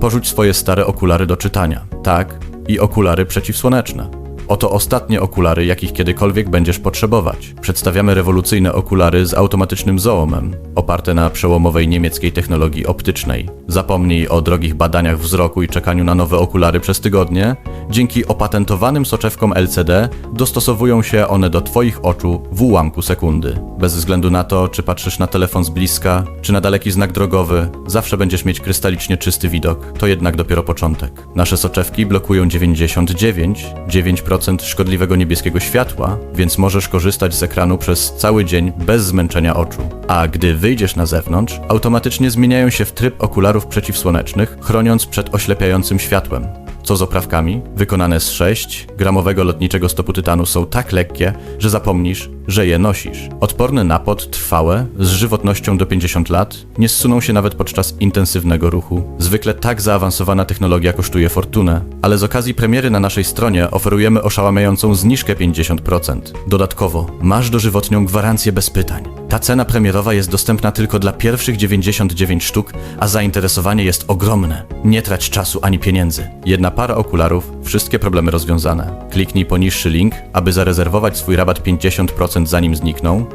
Porzuć swoje stare okulary do czytania. Tak, i okulary przeciwsłoneczne. Oto ostatnie okulary, jakich kiedykolwiek będziesz potrzebować. Przedstawiamy rewolucyjne okulary z automatycznym zoomem, oparte na przełomowej niemieckiej technologii optycznej. Zapomnij o drogich badaniach wzroku i czekaniu na nowe okulary przez tygodnie. Dzięki opatentowanym soczewkom LCD dostosowują się one do Twoich oczu w ułamku sekundy. Bez względu na to, czy patrzysz na telefon z bliska, czy na daleki znak drogowy, zawsze będziesz mieć krystalicznie czysty widok. To jednak dopiero początek. Nasze soczewki blokują 99, 9% szkodliwego niebieskiego światła, więc możesz korzystać z ekranu przez cały dzień bez zmęczenia oczu. A gdy wyjdziesz na zewnątrz, automatycznie zmieniają się w tryb okularów przeciwsłonecznych, chroniąc przed oślepiającym światłem. Co z oprawkami? Wykonane z 6 gramowego lotniczego stopu tytanu są tak lekkie, że zapomnisz, że je nosisz. Odporne na pot, trwałe, z żywotnością do 50 lat, nie zsuną się nawet podczas intensywnego ruchu. Zwykle tak zaawansowana technologia kosztuje fortunę, ale z okazji premiery na naszej stronie oferujemy oszałamiającą zniżkę 50%. Dodatkowo, masz dożywotnią gwarancję bez pytań. Ta cena premierowa jest dostępna tylko dla pierwszych 99 sztuk, a zainteresowanie jest ogromne. Nie trać czasu ani pieniędzy. Jedna para okularów, wszystkie problemy rozwiązane. Kliknij poniższy link, aby zarezerwować swój rabat 50% zanim znikną